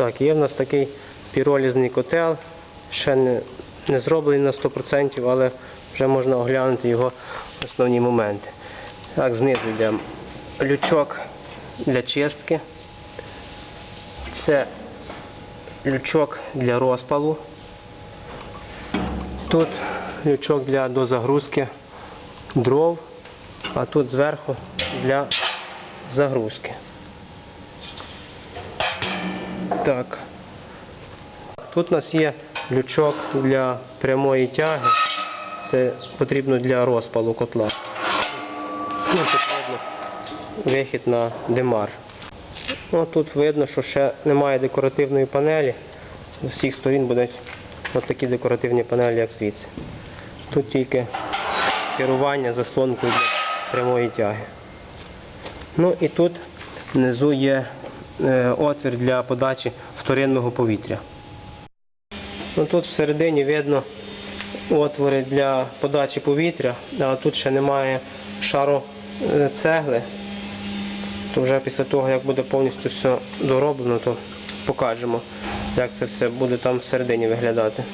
Так, є в нас такий піролізний котел, ще не, не зроблений на 100%, але вже можна оглянути його основні моменти. Так, знизу йде лючок для чистки. Це лючок для розпалу. Тут лючок для дозагрузки дров, а тут зверху для загрузки. Так. Тут у нас є лючок для прямої тяги. Це потрібно для розпалу котла. Ну, тут видно вихід на димар. Ну, тут видно, що ще немає декоративної панелі. З усіх сторін будуть от такі декоративні панелі, як звідси. Тут тільки керування заслонкою для прямої тяги. Ну і тут внизу є отвір для подачі вторинного повітря. Ну, тут всередині видно отвори для подачі повітря, а тут ще немає шару е, цегли. То вже після того, як буде повністю все дороблено, то покажемо, як це все буде там всередині виглядати.